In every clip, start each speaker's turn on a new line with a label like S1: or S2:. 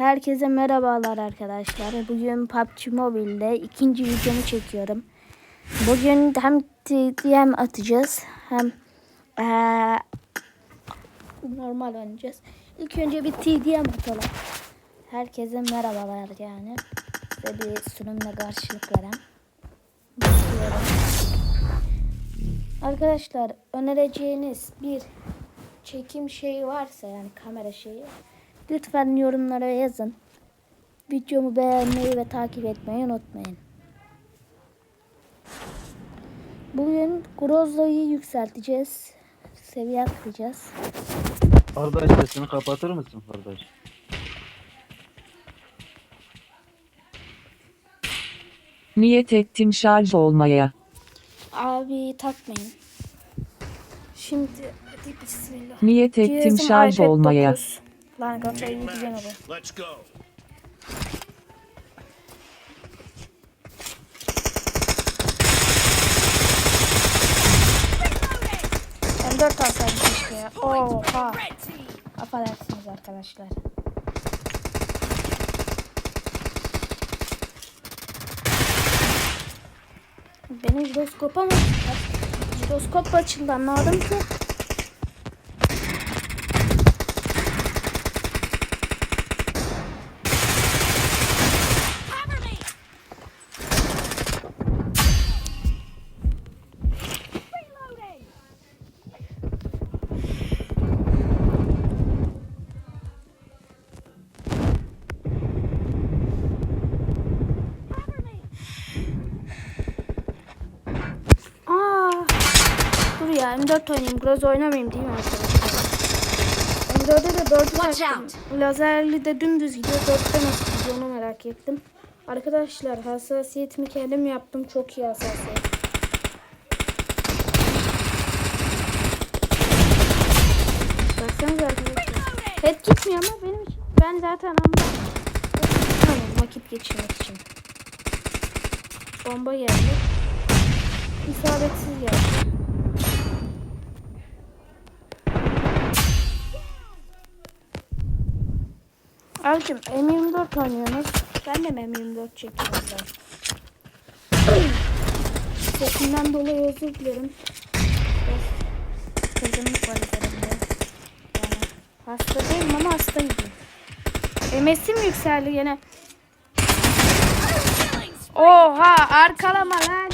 S1: Herkese merhabalar arkadaşlar. Bugün PUBG Mobile'de ikinci videomu çekiyorum. Bugün hem TDM atacağız hem eee, normal oynayacağız. İlk önce bir TDM atalım. Herkese merhabalar yani. Size bir sunumla karşılık veren. Arkadaşlar önereceğiniz bir çekim şeyi varsa yani kamera şeyi lütfen yorumlara yazın. Videomu beğenmeyi ve takip etmeyi unutmayın. Bugün Groza'yı yükselteceğiz. Seviye atlayacağız.
S2: Kardeş sesini kapatır mısın kardeş?
S3: Niyet ettim şarj olmaya.
S1: Abi takmayın. Şimdi hadi bismillah.
S3: Niyet ettim
S1: Cihazım
S3: şarj
S1: iPad
S3: olmaya.
S1: 9. Lan kafayı yiyeceğim bu.
S4: Let's go.
S1: M4 alsaydım keşke ya. Oha. Affedersiniz arkadaşlar. Benim jiroskopa mı? Jiroskop açıldı anladım ki. Aa. Dur ya M4 oynayayım. Biraz oynamayayım değil mi arkadaşlar? M4'e de 4
S5: Watch
S1: baktım.
S5: out.
S1: Lazerli de dümdüz gidiyor. 4'te nasıl gidiyor onu merak ettim. Arkadaşlar hassasiyetimi kendim yaptım. Çok iyi hassasiyet. Baksanıza arkadaşlar. Hep gitmiyor ama benim için. Ben zaten ama Tamam, vakit geçirmek için. Bomba geldi. İsabetsiz geldi. Abicim M24 oynuyorsunuz. Ben de M24 çekiyorum ben. Sesimden dolayı özür dilerim. Biraz kızgınlık var üzerimde. Yani hasta değilim ama hastayım. MS'im yükseldi gene. Oha arkalama lan.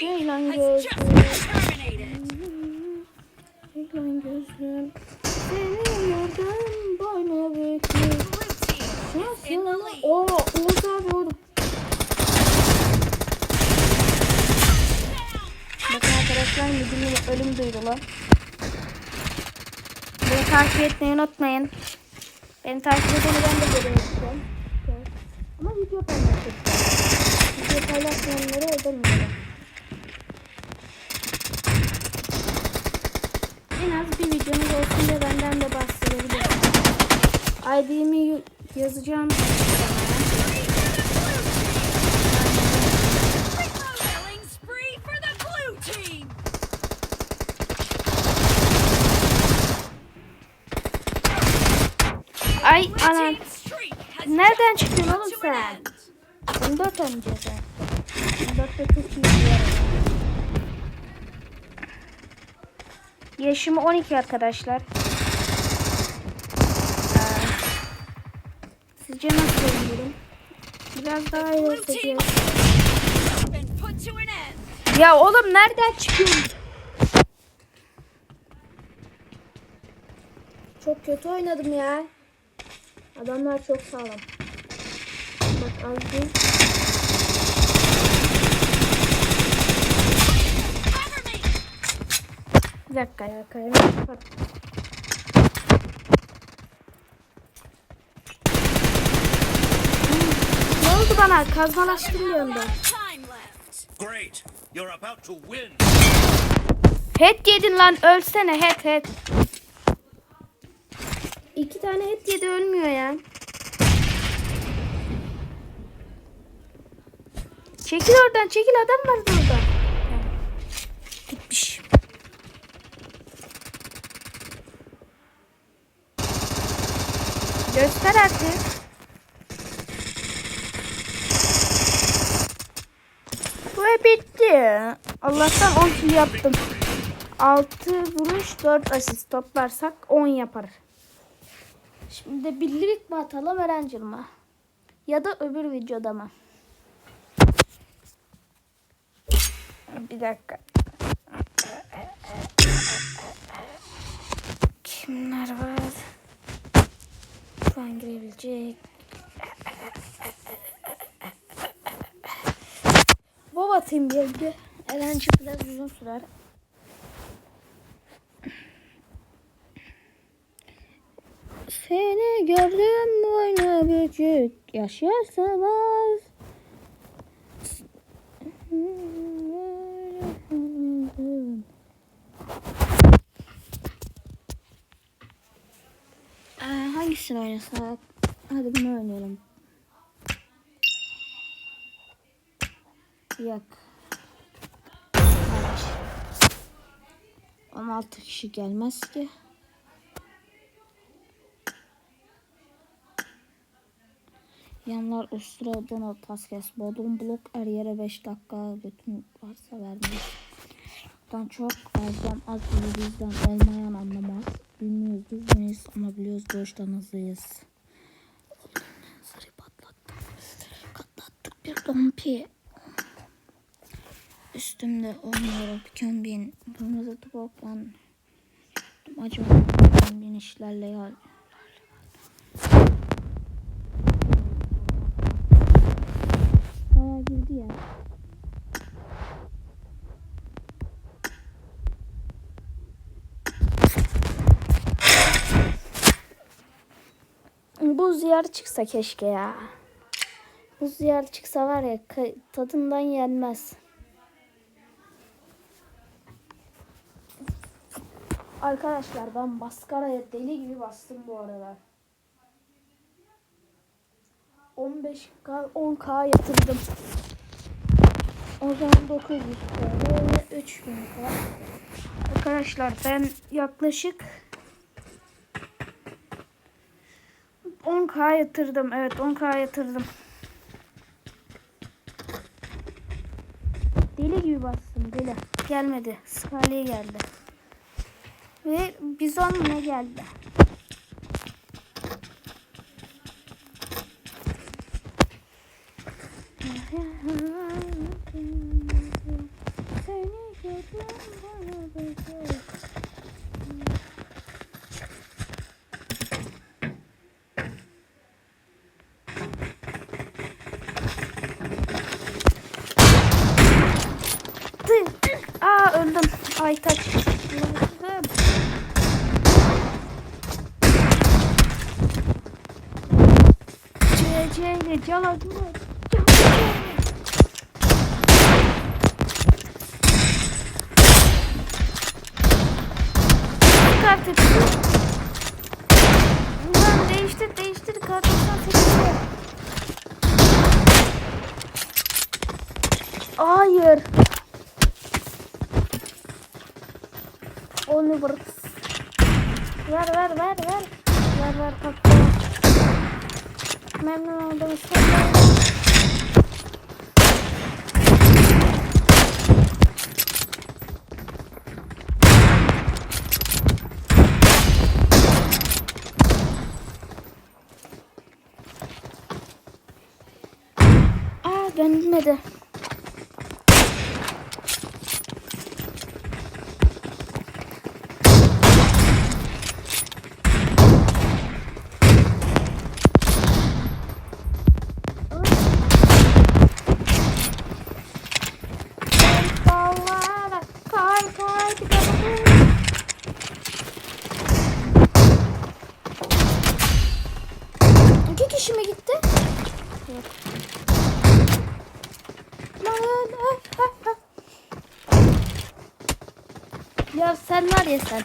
S1: Ceylan gözlüm. Ceylan gözlüm. Nasıl?
S5: lead.
S1: Oo Oğuz abi oğlum. Bakın arkadaşlar müdürün ölüm duydu lan. Beni takip etmeyi unutmayın. Beni takip edeni ben de görmek istiyorum. Ama video paylaşacağım. Video paylaşmayanları öldürmüyorum. En az bir videonuz olsun diye benden de bahsedebilirim. ID'mi yazacağım. Ay anam. Nereden çıktın oğlum sen?
S5: end.
S1: M4 oynayacağız ha. M4'te çok iyi bir yer. Yaşım 12 arkadaşlar. Sizce nasıl oynuyorum? Biraz daha iyi
S5: end.
S1: Ya oğlum nereden çıkıyorsun? Çok kötü oynadım ya. Adamlar çok sağlam. Bak az değil. Bir dakika ya kayma. Bak. Ne oldu bana? Kazmalaştım bir anda.
S4: Great. You're about to win.
S1: Head yedin lan ölsene head head. İki tane head yedi ölmüyor ya. Çekil oradan çekil adam var burada. Gitmiş. Göster artık. Ve bitti. Allah'tan 10 kill yaptım. 6 vuruş 4 asist toplarsak 10 yapar. Şimdi birlik mi atalım Erencil mi? Ya da öbür videoda mı? Bir dakika. Kimler var? Şu an girebilecek. Bob atayım bir Erencil biraz uzun sürer. Seni gördüm boynu büyük yaşarsamaz. Ee, hangisini oynasak? Hadi bunu oynayalım. Yok. 16 kişi gelmez ki. Yanlar Ustura, Donald, Taskes, Bodrum, Blok, her yere 5 dakika bütün varsa vermeyiz. Buradan çok azdan az bile bizden olmayan anlamaz. Bilmiyoruz biz neyiz ama biliyoruz boştan hızlıyız. Sarı patlattık. Katlattık bir dompi. Üstümde oynuyorum kömbin. Kırmızı topaklan. Acaba kömbin işlerle ya. Bayağı girdi ya. Bu ziyar çıksa keşke ya. Bu ziyar çıksa var ya tadından yenmez. Arkadaşlar ben maskaraya deli gibi bastım bu aralar. 15K 10K yatırdım. O zaman 900 TL ve 3000 K. Arkadaşlar ben yaklaşık 10K yatırdım. Evet 10K yatırdım. Deli gibi bastım deli. Gelmedi. Skaliye geldi. Ve bizon ne geldi? Aa öldüm. Ay kaç. İle caladım. Artık. Ulan değiştir değiştir kartından seçiyor. Hayır. Oliver. Ver ver ver ver. Ver ver kapıyı. Memnun oldum. Aa dönmedi. Mi gitti? Yok. Ya sen var ya sen.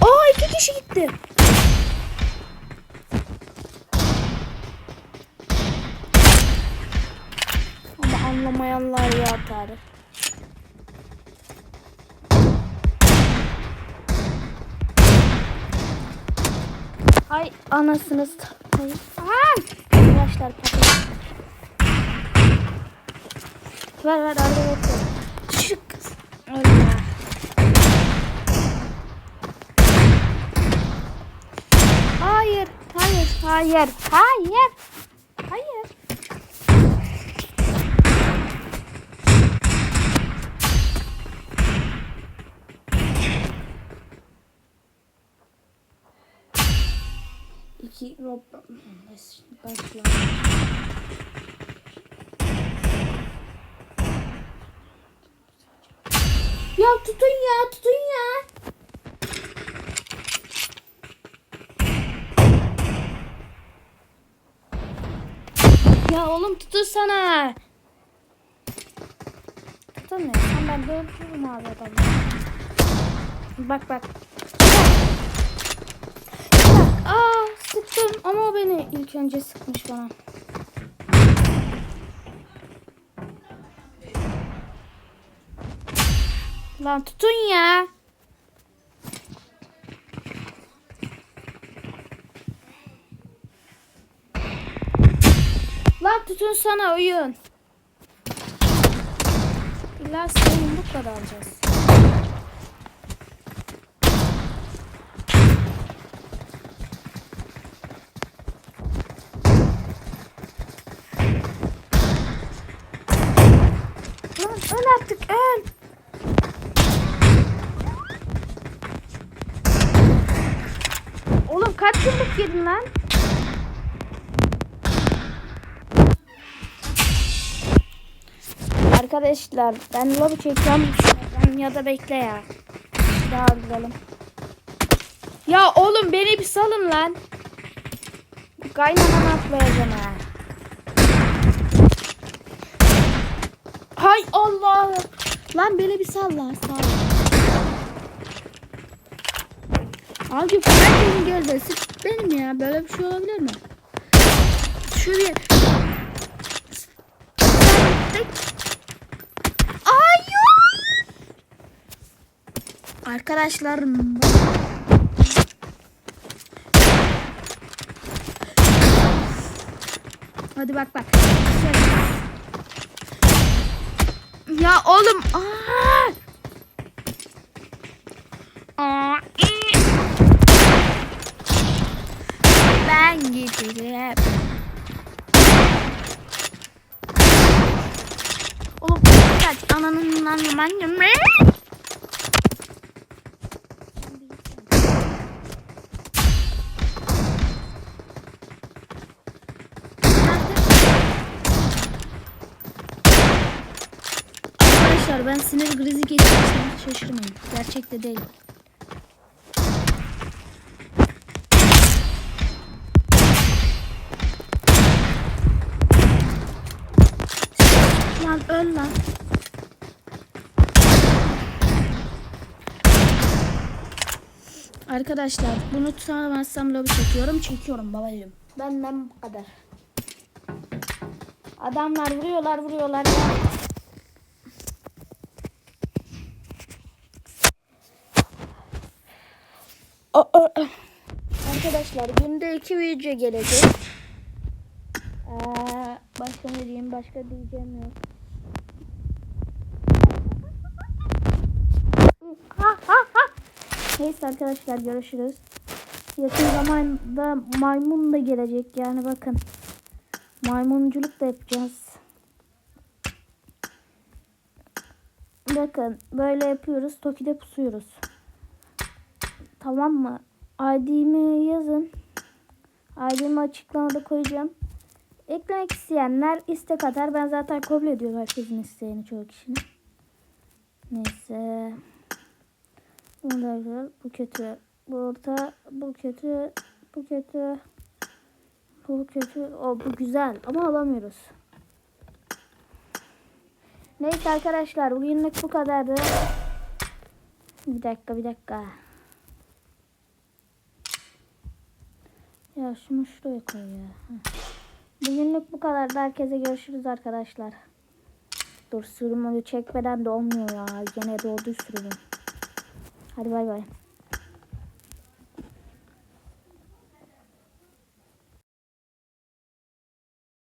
S1: Aa iki kişi gitti. Anlamayanlar ya atar. Ay anasınız. Ay. Aa! Arkadaşlar patladı. Ver ver arada bekle. Şu. Öyle. Hayır, hayır, hayır, hayır, hayır. İki rob... Başla. Ya tutun ya, tutun ya. Ya oğlum tutursana. Tutamıyorsan ben de öldürürüm abi adamı. Bak. Bak, Aa sıktım ama o beni ilk önce sıkmış bana. Lan tutun ya. Lan tutun sana oyun. İlla senin bu kadar alacağız. Lan öl artık öl. Oğlum kaç yıllık yedin lan? Arkadaşlar ben lobi çekeceğim ya da bekle ya. Daha alalım. Ya oğlum beni bir salın lan. Kaynanama atlayacağım ha. Hay Allah. Lan beni bir sal lan sal. Abi herkesin gölgesi benim ya. Böyle bir şey olabilir mi? Şuraya. Ay Arkadaşlar Hadi bak bak. Ya oğlum. Aa! Aa, giderim. Oğlum kaç ananın lan lan. Arkadaşlar ben sinir krizi geçirsem şaşırmayın. Gerçekte değil. Lan öl lan. Arkadaşlar bunu tutamazsam lobi çekiyorum. Çekiyorum babacığım. Benden bu kadar. Adamlar vuruyorlar vuruyorlar ya. Arkadaşlar günde iki video gelecek. Ee, başka ne diyeyim? Başka diyeceğim yok. Neyse arkadaşlar görüşürüz. Yakın zamanda maymun da gelecek yani bakın. Maymunculuk da yapacağız. Bakın böyle yapıyoruz. Toki'de pusuyoruz. Tamam mı? ID'mi yazın. ID'mi açıklamada koyacağım. Eklemek isteyenler istek atar. Ben zaten kabul ediyorum herkesin isteğini çoğu kişinin. Neyse. Bu da güzel. Bu kötü. Bu orta. Bu kötü. Bu kötü. Bu kötü. O bu güzel. Ama alamıyoruz. Neyse arkadaşlar. Bugünlük bu kadardı. Bir dakika bir dakika. Ya şunu şuraya koy ya. Bugünlük bu kadar. Herkese görüşürüz arkadaşlar. Dur sürümünü çekmeden de olmuyor ya. Gene doğdu sürümüm. Hadi bay bay.